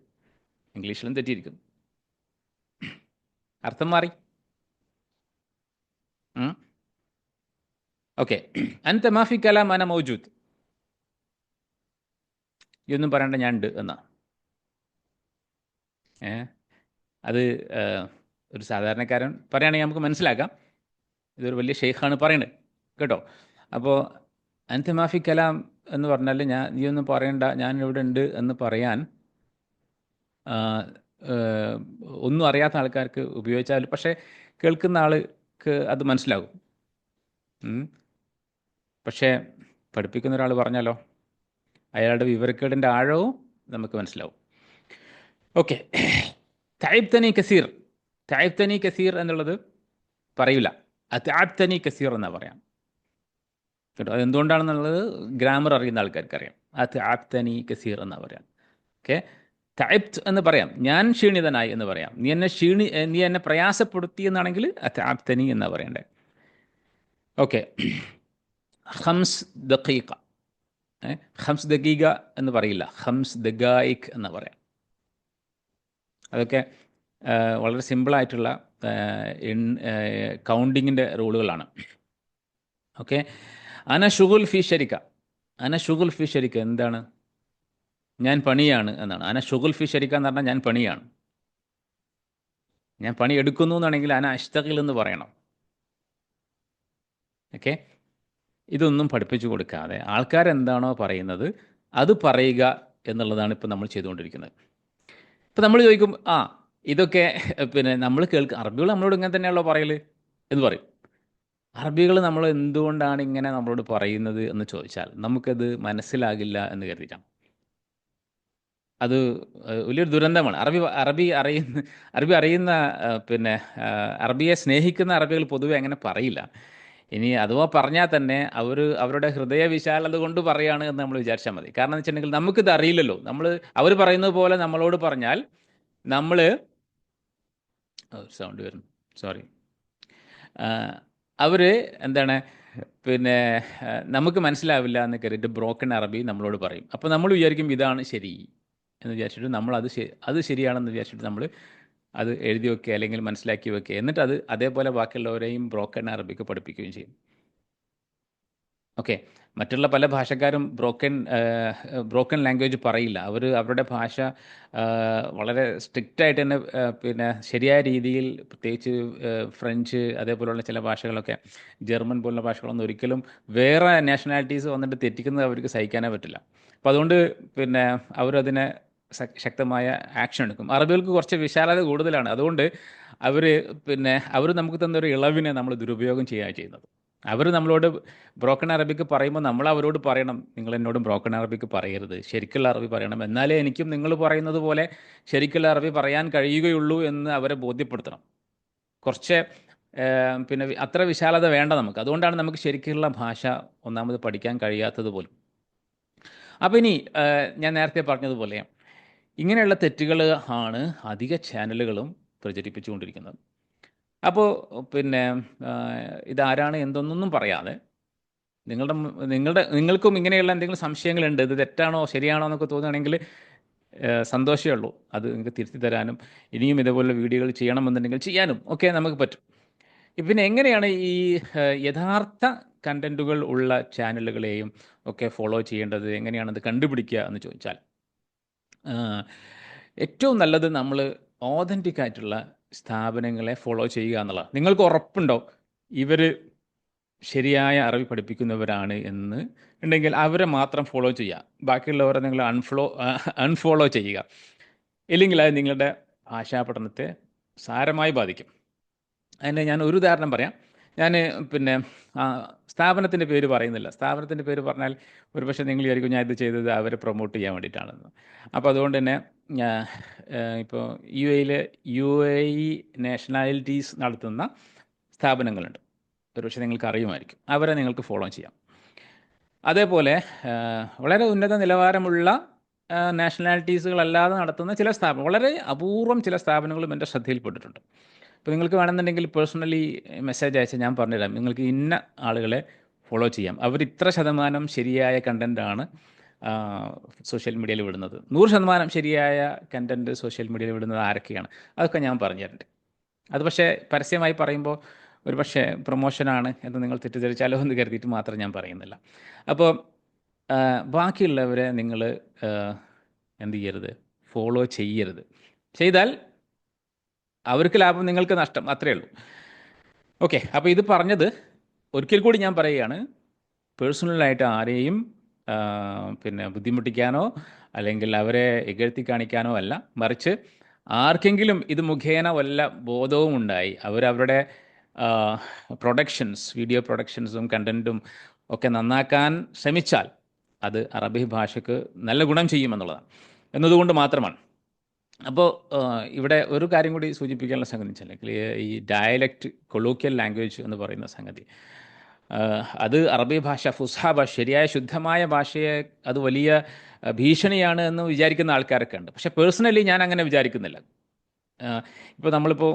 ഇംഗ്ലീഷിലും തെറ്റിയിരിക്കുന്നു അർത്ഥം മാറി. ഓക്കെ. അൻ മാഫി കലാം അന മൗജൂദ്. ഇതൊന്നും പറയണ്ട ഞാൻ ഉണ്ട് എന്നാ. ഏ? അത് ഒരു സാധാരണക്കാരൻ പറയുകയാണെങ്കിൽ നമുക്ക് മനസ്സിലാക്കാം. ഇതൊരു വലിയ ഷെയ്ഖാണ് പറയുന്നത് കേട്ടോ? അപ്പോൾ അൻത മാഫി കലാം എന്ന് പറഞ്ഞാൽ ഞാൻ നീ ഒന്നും പറയണ്ട ഞാൻ ഇവിടെ ഉണ്ട് എന്ന് പറയാൻ ഒന്നും അറിയാത്ത ആൾക്കാർക്ക് ഉപയോഗിച്ചാൽ പക്ഷേ കേൾക്കുന്ന ആൾക്ക് അത് മനസ്സിലാകും. പക്ഷേ പഠിപ്പിക്കുന്ന ഒരാൾ പറഞ്ഞാലോ അയാളുടെ വിവരക്കേടിന്റെ ആഴവും നമുക്ക് മനസ്സിലാവും. ഓക്കെ. തായിബ്തനി കസീർ. തായിബ്തനി കസീർ എന്നുള്ളത് പറയില്ല അതാബ്തനി കസീർ എന്നാണ് പറയാം. കേട്ടോ? അതെന്തുകൊണ്ടാണെന്നുള്ളത് ഗ്രാമർ അറിയുന്ന ആൾക്കാർക്ക് അറിയാം അത് ആപ്തനി കസീർ എന്നാണ് പറയാം. ഓക്കെ? തഅബ്ത് എന്ന് പറയാം. ഞാൻ ക്ഷീണിതനായി എന്ന് പറയാം. നീ എന്നെ ക്ഷീണി നീ എന്നെ പ്രയാസപ്പെടുത്തി എന്നാണെങ്കിൽ അത് ആപ്തനി എന്നാ പറയണ്ടേ? ഓക്കെ. ഹംസ് ദഖീഖ. ഹംസ് ദഖീഖ എന്ന് പറയില്ല. ഹംസ് ദഗായിക് എന്ന് പറയാം. അതൊക്കെ വളരെ സിമ്പിളായിട്ടുള്ള കൗണ്ടിങ്ങിന്റെ റൂളുകളാണ്. ഓക്കെ? അന ഷുഗുൽ ഫി ഷരിക്ക അന ഷുഗുൽ ഫി ഷരിക്ക എന്താണ്? ഞാൻ പണിയാണ് എന്നാണ്. അന ഷുഗുൽ ഫി ഷരിക്ക എന്ന് പറഞ്ഞാൽ ഞാൻ പണിയാണ്. ഞാൻ പണി എടുക്കുന്നു എന്നാണെങ്കിൽ അന അഷ്തകിൽ എന്ന് പറയണം. ഓക്കെ? ഇതൊന്നും പഠിപ്പിച്ചു കൊടുക്കാതെ ആൾക്കാരെന്താണോ പറയുന്നത് അത് പറയുക എന്നുള്ളതാണ് ഇപ്പോൾ നമ്മൾ ചെയ്തുകൊണ്ടിരിക്കുന്നത്. ഇപ്പം നമ്മൾ ചോദിക്കും ആ ഇതൊക്കെ പിന്നെ നമ്മൾ കേൾക്കുക അറബികൾ നമ്മളോട് ഇങ്ങനെ തന്നെയാണല്ലോ പറയൽ എന്ന് പറയും. അറബികൾ നമ്മൾ എന്തുകൊണ്ടാണ് ഇങ്ങനെ നമ്മളോട് പറയുന്നത് എന്ന് ചോദിച്ചാൽ നമുക്കത് മനസ്സിലാകില്ല എന്ന് കരുതിയിട്ടാണ്. അത് വലിയൊരു ദുരന്തമാണ്. അറബി അറബി അറിയുന്ന അറബി അറിയുന്ന പിന്നെ അറബിയെ സ്നേഹിക്കുന്ന അറബികൾ പൊതുവെ അങ്ങനെ പറയില്ല. ഇനി അഥവാ പറഞ്ഞാൽ തന്നെ അവർ അവരുടെ ഹൃദയ വിശാലത കൊണ്ട് പറയാണ് എന്ന് നമ്മൾ വിചാരിച്ചാൽ മതി. കാരണം എന്ന് വെച്ചിട്ടുണ്ടെങ്കിൽ നമുക്കിത് അറിയില്ലല്ലോ. നമ്മൾ അവർ പറയുന്നത് പോലെ നമ്മളോട് പറഞ്ഞാൽ നമ്മൾ സൗണ്ട് വരുന്നു. സോറി അവർ എന്താണ് പിന്നെ നമുക്ക് മനസ്സിലാവില്ല എന്ന് കരുതിയിട്ട് ബ്രോക്കൺ അറബി നമ്മളോട് പറയും. അപ്പോൾ നമ്മൾ വിചാരിക്കും ഇതാണ് ശരി എന്ന് വിചാരിച്ചിട്ട് നമ്മൾ അത് ശരി അത് ശരിയാണെന്ന് വിചാരിച്ചിട്ട് നമ്മൾ അത് എഴുതി വെക്കുക അല്ലെങ്കിൽ മനസ്സിലാക്കി വെക്കുക. എന്നിട്ട് അത് അതേപോലെ ബാക്കിയുള്ളവരെയും ബ്രോക്കൺ അറബിക്ക് പഠിപ്പിക്കുകയും ചെയ്യും. ഓക്കെ മറ്റുള്ള പല ഭാഷക്കാരും ബ്രോക്കൺ ബ്രോക്കൺ ലാംഗ്വേജ് പറയില്ല. അവർ അവരുടെ ഭാഷ വളരെ സ്ട്രിക്റ്റ് ആയിട്ട് തന്നെ പിന്നെ ശരിയായ രീതിയിൽ പ്രത്യേകിച്ച് ഫ്രഞ്ച് അതേപോലെയുള്ള ചില ഭാഷകളൊക്കെ ജർമ്മൻ പോലുള്ള ഭാഷകളൊന്നും ഒരിക്കലും വേറെ നാഷണാലിറ്റീസ് വന്നിട്ട് തെറ്റിക്കുന്നത് അവർക്ക് സഹിക്കാനേ പറ്റില്ല. അപ്പോൾ അതുകൊണ്ട് പിന്നെ അവരതിനെ ശക്തമായ ആക്ഷൻ എടുക്കും. അറബികൾക്ക് കുറച്ച് വിശാലത കൂടുതലാണ്. അതുകൊണ്ട് അവർ പിന്നെ അവർ നമുക്ക് തന്നൊരു ഇളവിനെ നമ്മൾ ദുരുപയോഗം ചെയ്യുകയാണ് ചെയ്യുന്നത്. അവർ നമ്മളോട് ബ്രോക്കൺ അറബിക്ക് പറയുമ്പോൾ നമ്മൾ അവരോട് പറയണം. നിങ്ങൾ എന്നോടും ബ്രോക്കൺ അറബിക്ക് പറയരുത്. ശരിക്കുള്ള അറബി പറയണം. എന്നാലേ എനിക്കും നിങ്ങൾ പറയുന്നത് പോലെ ശരിക്കുള്ള അറബി പറയാൻ കഴിയുകയുള്ളൂ എന്ന് അവരെ ബോധ്യപ്പെടുത്തണം. കുറച്ച് പിന്നെ അത്ര വിശാലത വേണ്ട നമുക്ക്. അതുകൊണ്ടാണ് നമുക്ക് ശരിക്കുള്ള ഭാഷ ഒന്നാമത് പഠിക്കാൻ കഴിയാത്തത് പോലും. അപ്പോൾ ഇനി ഞാൻ നേരത്തെ പറഞ്ഞതുപോലെ ഇങ്ങനെയുള്ള തെറ്റുകൾ ആണ് അധിക ചാനലുകളും പ്രചരിപ്പിച്ചുകൊണ്ടിരിക്കുന്നത്. അപ്പോൾ പിന്നെ ഇതാരാണ് എന്തൊന്നും പറയാതെ നിങ്ങളുടെ നിങ്ങളുടെ നിങ്ങൾക്കും ഇങ്ങനെയുള്ള എന്തെങ്കിലും സംശയങ്ങളുണ്ട് ഇത് തെറ്റാണോ ശരിയാണോ എന്നൊക്കെ തോന്നുകയാണെങ്കിൽ സന്തോഷമേ ഉള്ളൂ. അത് നിങ്ങൾക്ക് തിരുത്തി തരാനും ഇനിയും ഇതേപോലെ വീഡിയോകൾ ചെയ്യണമെന്നുണ്ടെങ്കിൽ ചെയ്യാനും ഒക്കെ നമുക്ക് പറ്റും. പിന്നെ എങ്ങനെയാണ് ഈ യഥാർത്ഥ കണ്ടന്റുകൾ ഉള്ള ചാനലുകളെയും ഒക്കെ ഫോളോ ചെയ്യേണ്ടത്? എങ്ങനെയാണ് അത് കണ്ടുപിടിക്കുക എന്ന് ചോദിച്ചാൽ ഏറ്റവും നല്ലത് നമ്മൾ ഓതന്റിക് ആയിട്ടുള്ള സ്ഥാപനങ്ങളെ ഫോളോ ചെയ്യുക എന്നുള്ളത്. നിങ്ങൾക്ക് ഉറപ്പുണ്ടോ? ഇവർ ശരിയായ അറിവ് പഠിപ്പിക്കുന്നവരാണ് എന്ന്. ഉണ്ടെങ്കിൽ അവരെ മാത്രം ഫോളോ ചെയ്യുക. ബാക്കിയുള്ളവരെ നിങ്ങൾ അൺഫോളോ അൺഫോളോ ചെയ്യുക. ഇല്ലെങ്കിൽ അത് നിങ്ങളുടെ ആശാപഠനത്തെ സാരമായി ബാധിക്കും. അതിന് ഞാൻ ഒരു ഉദാഹരണം പറയാം. ഞാൻ പിന്നെ സ്ഥാപനത്തിന്റെ പേര് പറയുന്നില്ല. സ്ഥാപനത്തിന്റെ പേര് പറഞ്ഞാൽ ഒരുപക്ഷെ നിങ്ങൾ വിചാരിക്കും ഞാൻ ഇത് ചെയ്തത് അവരെ പ്രൊമോട്ട് ചെയ്യാൻ വേണ്ടിയിട്ടാണെന്ന്. അപ്പോൾ അതുകൊണ്ട് തന്നെ ഇപ്പോൾ യു എയിൽ യു എ ഇ നാഷണാലിറ്റീസ് നടത്തുന്ന സ്ഥാപനങ്ങളുണ്ട്. ഒരുപക്ഷെ നിങ്ങൾക്ക് അറിയുമായിരിക്കും. അവരെ നിങ്ങൾക്ക് ഫോളോ ചെയ്യാം. അതേപോലെ വളരെ ഉന്നത നിലവാരമുള്ള നാഷണാലിറ്റീസുകളല്ലാതെ നടത്തുന്ന ചില സ്ഥാപനം വളരെ അപൂർവം ചില സ്ഥാപനങ്ങളും എന്റെ ശ്രദ്ധയിൽപ്പെട്ടിട്ടുണ്ട്. അപ്പോൾ നിങ്ങൾക്ക് വേണമെന്നുണ്ടെങ്കിൽ പേഴ്സണലി മെസ്സേജ് അയച്ചാൽ ഞാൻ പറഞ്ഞുതരാം. നിങ്ങൾക്ക് ഇന്ന ആളുകളെ ഫോളോ ചെയ്യാം. അവർ ഇത്ര ശതമാനം ശരിയായ കണ്ടന്റാണ് സോഷ്യൽ മീഡിയയിൽ വിടുന്നത്. നൂറ് ശതമാനം ശരിയായ കണ്ടന്റ് സോഷ്യൽ മീഡിയയിൽ വിടുന്നത് ആരൊക്കെയാണ്? അതൊക്കെ ഞാൻ പറഞ്ഞു തരണ്ട് അത് പക്ഷേ പരസ്യമായി പറയുമ്പോൾ ഒരു പക്ഷേ പ്രൊമോഷനാണ് എന്ന് നിങ്ങൾ തെറ്റിദ്ധരിച്ചാലോ എന്ന് കരുതിയിട്ട് മാത്രം ഞാൻ പറയുന്നില്ല. അപ്പോൾ ബാക്കിയുള്ളവരെ നിങ്ങൾ എന്ത് ചെയ്യരുത്? ഫോളോ ചെയ്യരുത്. ചെയ്താൽ അവർക്ക് ലാഭം നിങ്ങൾക്ക് നഷ്ടം. അത്രയേ ഉള്ളൂ. ഓക്കെ അപ്പോൾ ഇത് പറഞ്ഞത് ഒരിക്കൽ കൂടി ഞാൻ പറയുകയാണ്. പേഴ്സണലായിട്ട് ആരെയും പിന്നെ ബുദ്ധിമുട്ടിക്കാനോ അല്ലെങ്കിൽ അവരെ ഇകഴ്ത്തി കാണിക്കാനോ അല്ല. മറിച്ച് ആർക്കെങ്കിലും ഇത് മുഖേന വല്ല ബോധവും ഉണ്ടായി. അവരവരുടെ പ്രൊഡക്ഷൻസ് വീഡിയോ പ്രൊഡക്ഷൻസും കണ്ടന്റും ഒക്കെ നന്നാക്കാൻ ശ്രമിച്ചാൽ അത് അറബി ഭാഷയ്ക്ക് നല്ല ഗുണം ചെയ്യുമെന്നുള്ളതാണ് എന്നതുകൊണ്ട് മാത്രമാണ്. അപ്പോൾ ഇവിടെ ഒരു കാര്യം കൂടി സൂചിപ്പിക്കാനുള്ള സംഗതി വെച്ചാൽ ഈ ഡയലക്റ്റ് കൊളോക്കിയൽ ലാംഗ്വേജ് എന്ന് പറയുന്ന സംഗതി. അത് അറബി ഭാഷ ഫുസ്ഹ ഭാഷ ശരിയായ ശുദ്ധമായ ഭാഷയെ അത് വലിയ ഭീഷണിയാണ് എന്ന് വിചാരിക്കുന്ന ആൾക്കാരൊക്കെ ഉണ്ട്. പക്ഷേ പേഴ്സണലി ഞാൻ അങ്ങനെ വിചാരിക്കുന്നില്ല. ഇപ്പോൾ നമ്മളിപ്പോൾ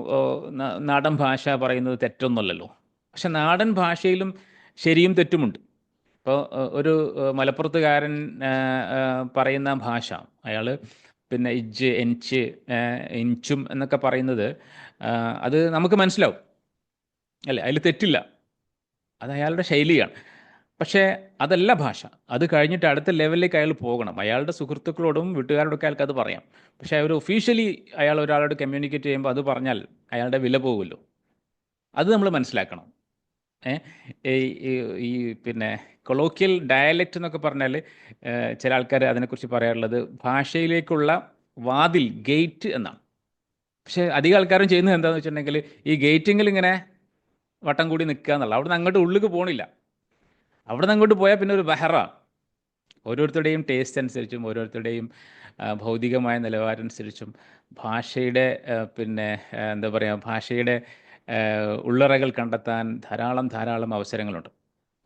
നാടൻ ഭാഷ പറയുന്നത് തെറ്റൊന്നുമല്ലല്ലോ. പക്ഷെ നാടൻ ഭാഷയിലും ശരിയും തെറ്റുമുണ്ട്. ഇപ്പോൾ ഒരു മലപ്പുറത്തുകാരൻ പറയുന്ന ഭാഷ അയാൾ പിന്നെ ഇജ്ജ് എൻച്ച് ഇഞ്ചും എന്നൊക്കെ പറയുന്നത് അത് നമുക്ക് മനസ്സിലാവും. അല്ലേ? അതിൽ തെറ്റില്ല. അത് അയാളുടെ ശൈലിയാണ്. പക്ഷേ അതല്ല ഭാഷ. അത് കഴിഞ്ഞിട്ട് അടുത്ത ലെവലിലേക്ക് അയാൾ പോകണം. അയാളുടെ സുഹൃത്തുക്കളോടും വീട്ടുകാരോടൊക്കെ അയാൾക്ക് അത് പറയാം. പക്ഷേ ഒരു ഒഫീഷ്യലി അയാൾ ഒരാളോട് കമ്മ്യൂണിക്കേറ്റ് ചെയ്യുമ്പോൾ അത് പറഞ്ഞാൽ അയാളുടെ വില പോകുമല്ലോ. അത് നമ്മൾ മനസ്സിലാക്കണം. ഈ പിന്നെ കൊളോക്കിയൽ ഡയലക്റ്റ് എന്നൊക്കെ പറഞ്ഞാൽ ചില ആൾക്കാർ അതിനെക്കുറിച്ച് പറയാറുള്ളത് ഭാഷയിലേക്കുള്ള വാതിൽ ഗേറ്റ് എന്നാണ്. പക്ഷേ അധികം ആൾക്കാരും ചെയ്യുന്നത് എന്താണെന്ന് വെച്ചിട്ടുണ്ടെങ്കിൽ ഈ ഗേറ്റിങ്ങിൽ ഇങ്ങനെ വട്ടം കൂടി നിൽക്കുക എന്നുള്ള അവിടെ നിന്ന് അങ്ങോട്ട് ഉള്ളിലേക്ക് പോകണില്ല അവിടെ നിന്ന് അങ്ങോട്ട് പോയാൽ പിന്നെ ഒരു ബഹറ. ഓരോരുത്തരുടെയും ടേസ്റ്റ് അനുസരിച്ചും ഓരോരുത്തരുടെയും ഭൗതികമായ നിലവാരം അനുസരിച്ചും ഭാഷയുടെ പിന്നെ എന്താ പറയുക ഭാഷയുടെ ഉള്ളറകൾ കണ്ടെത്താൻ ധാരാളം ധാരാളം അവസരങ്ങളുണ്ട്.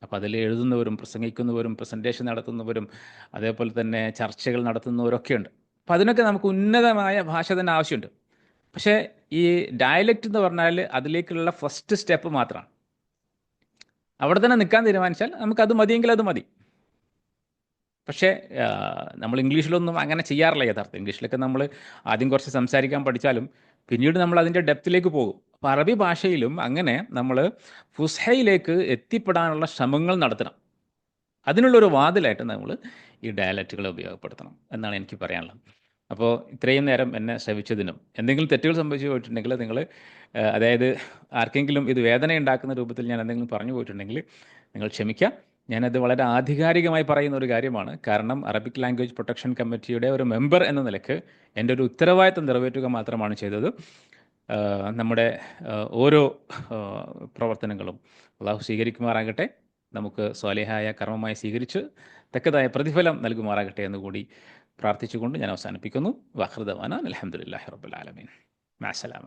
അപ്പോൾ അതിൽ എഴുതുന്നവരും പ്രസംഗിക്കുന്നവരും പ്രസന്റേഷൻ നടത്തുന്നവരും അതേപോലെ തന്നെ ചർച്ചകൾ നടത്തുന്നവരൊക്കെ ഉണ്ട്. അപ്പം അതിനൊക്കെ നമുക്ക് ഉന്നതമായ ഭാഷ തന്നെ ആവശ്യമുണ്ട്. പക്ഷേ ഈ ഡയലക്റ്റ് എന്ന് പറഞ്ഞാൽ അതിലേക്കുള്ള ഫസ്റ്റ് സ്റ്റെപ്പ് മാത്രമാണ്. അവിടെ തന്നെ നിൽക്കാൻ തീരുമാനിച്ചാൽ നമുക്ക് അത് മതിയെങ്കിൽ അത് മതി. പക്ഷേ നമ്മൾ ഇംഗ്ലീഷിലൊന്നും അങ്ങനെ ചെയ്യാറില്ല യഥാർത്ഥം ഇംഗ്ലീഷിലൊക്കെ നമ്മൾ ആദ്യം കുറച്ച് സംസാരിക്കാൻ പഠിച്ചാലും പിന്നീട് നമ്മൾ അതിന്റെ ഡെപ്തിലേക്ക് പോകും. അപ്പോൾ അറബി ഭാഷയിലും അങ്ങനെ നമ്മൾ ഫുസ്ഹയിലേക്ക് എത്തിപ്പെടാനുള്ള ശ്രമങ്ങൾ നടത്തണം. അതിനുള്ളൊരു വാതിലായിട്ട് നമ്മൾ ഈ ഡയലക്റ്റുകളെ ഉപയോഗപ്പെടുത്തണം എന്നാണ് എനിക്ക് പറയാനുള്ളത്. അപ്പോൾ ഇത്രയും നേരം എന്നെ ശ്രവിച്ചതിനും എന്തെങ്കിലും തെറ്റുകൾ സംഭവിച്ചു പോയിട്ടുണ്ടെങ്കിൽ നിങ്ങൾ അതായത് ആർക്കെങ്കിലും ഇത് വേദന ഉണ്ടാക്കുന്ന രൂപത്തിൽ ഞാൻ എന്തെങ്കിലും പറഞ്ഞു പോയിട്ടുണ്ടെങ്കിൽ നിങ്ങൾ ക്ഷമിക്കുക. ഞാനത് വളരെ ആധികാരികമായി പറയുന്ന ഒരു കാര്യമാണ്. കാരണം അറബിക് ലാംഗ്വേജ് പ്രൊട്ടക്ഷൻ കമ്മിറ്റിയുടെ ഒരു മെമ്പർ എന്ന നിലയ്ക്ക് എന്റെ ഒരു ഉത്തരവാദിത്തം നിറവേറ്റുക മാത്രമാണ് ചെയ്തത്. നമ്മുടെ ഓരോ പ്രവർത്തനങ്ങളും അള്ളാഹു സ്വീകരിക്കുമാറാകട്ടെ. നമുക്ക് സ്വാലിഹായ കർമ്മമായി സ്വീകരിച്ച് തക്കതായ പ്രതിഫലം നൽകുമാറാകട്ടെ എന്ന് കൂടി പ്രാർത്ഥിച്ചുകൊണ്ട് ഞാൻ അവസാനിപ്പിക്കുന്നു. വഹൃദവാന അലഹമുല്ലാഹി റബുലാലമീൻ മാസലാമ